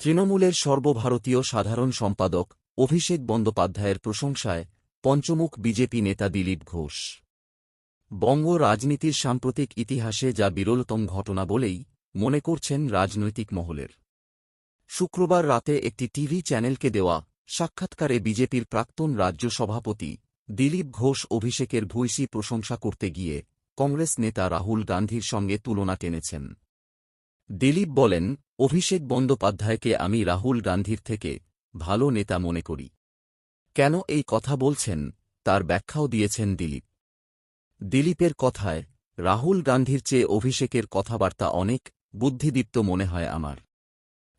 তৃণমূলের সর্বভারতীয় সাধারণ সম্পাদক অভিষেক বন্দ্যোপাধ্যায়ের প্রশংসায় পঞ্চমুখ বিজেপি নেতা দিলীপ ঘোষ। বঙ্গ রাজনীতির সাম্প্রতিক ইতিহাসে যা বিরলতম ঘটনা বলেই মনে করছেন রাজনৈতিক মহলের। শুক্রবার রাতে একটি টিভি চ্যানেলকে দেওয়া সাক্ষাৎকারে বিজেপির প্রাক্তন রাজ্য সভাপতি দিলীপ ঘোষ অভিষেকের ভূয়সী প্রশংসা করতে গিয়ে কংগ্রেস নেতা রাহুল গান্ধীর সঙ্গে তুলনা টেনেছেন। দিলীপ বলেন, অভিষেক বন্দ্যোপাধ্যায়কে আমি রাহুল গান্ধীর থেকে ভালো নেতা মনে করি। কেন এই কথা বলছেন? তার ব্যাখ্যাও দিয়েছেন দিলীপ। দিলীপের কথায়, রাহুল গান্ধীর চেয়ে অভিষেকের কথাবার্তা অনেক বুদ্ধিদীপ্ত মনে হয় আমার।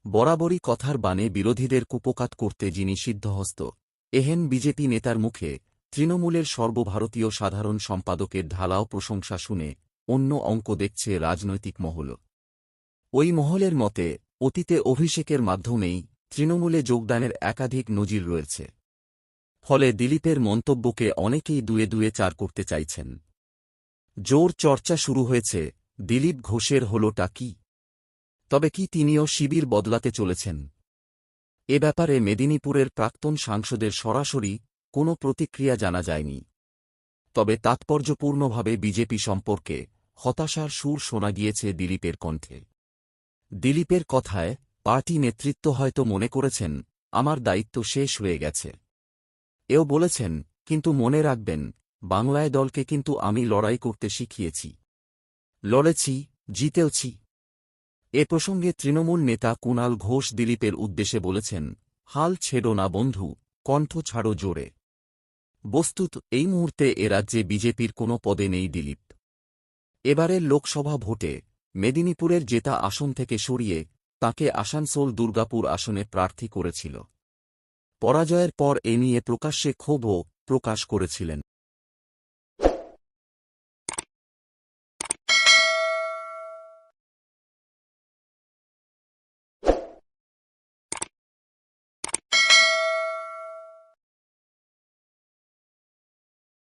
বরাবরই কথার বানে বিরোধীদের কুপকাত করতে যিনি সিদ্ধহস্ত, এহেন বিজেপি নেতার মুখে তৃণমূলের সর্বভারতীয় সাধারণ সম্পাদকের ঢালাও প্রশংসা শুনে অন্য অঙ্ক দেখছে রাজনৈতিক মহল। ওই মহলের মতে, অতীতে অভিষেকের মাধ্যমেই তৃণমূলে যোগদানের একাধিক নজির রয়েছে। ফলে দিলীপের মন্তব্যকে অনেকেই দুয়ে দুয়ে চার করতে চাইছেন। জোর চর্চা শুরু হয়েছে, দিলীপ ঘোষের হলটা কি? তবে কি তিনিও শিবির বদলাতে চলেছেন? এ ব্যাপারে মেদিনীপুরের প্রাক্তন সাংসদের সরাসরি কোনো প্রতিক্রিয়া জানা যায়নি। তবে তাৎপর্যপূর্ণভাবে বিজেপি সম্পর্কে হতাশার সুর শোনা গিয়েছে দিলীপের কণ্ঠে। দিলীপের কথায়, পার্টি নেতৃত্ব হয়তো মনে করেছেন, আমার দায়িত্ব শেষ হয়ে গেছে। এও বলেছেন, কিন্তু মনে রাখবেন, বাংলায় দলকে কিন্তু আমি লড়াই করতে শিখিয়েছি। লড়েছি, জিতেওছি। এ প্রসঙ্গে তৃণমূল নেতা কুণাল ঘোষ দিলীপের উদ্দেশ্যে বলেছেন, হাল ছেড়ো না বন্ধু, কণ্ঠ ছাড়ো জোরে। বস্তুত, এই মুহূর্তে এ রাজ্যে বিজেপির কোনো পদে নেই দিলীপ। এবারের লোকসভা ভোটে মেদিনীপুরের জেতা আসন থেকে সরিয়ে তাকে আসানসোল দুর্গাপুর আসনে প্রার্থী করেছিল। পরাজয়ের পর এ নিয়ে প্রকাশ্যে ক্ষোভও প্রকাশ করেছিলেন।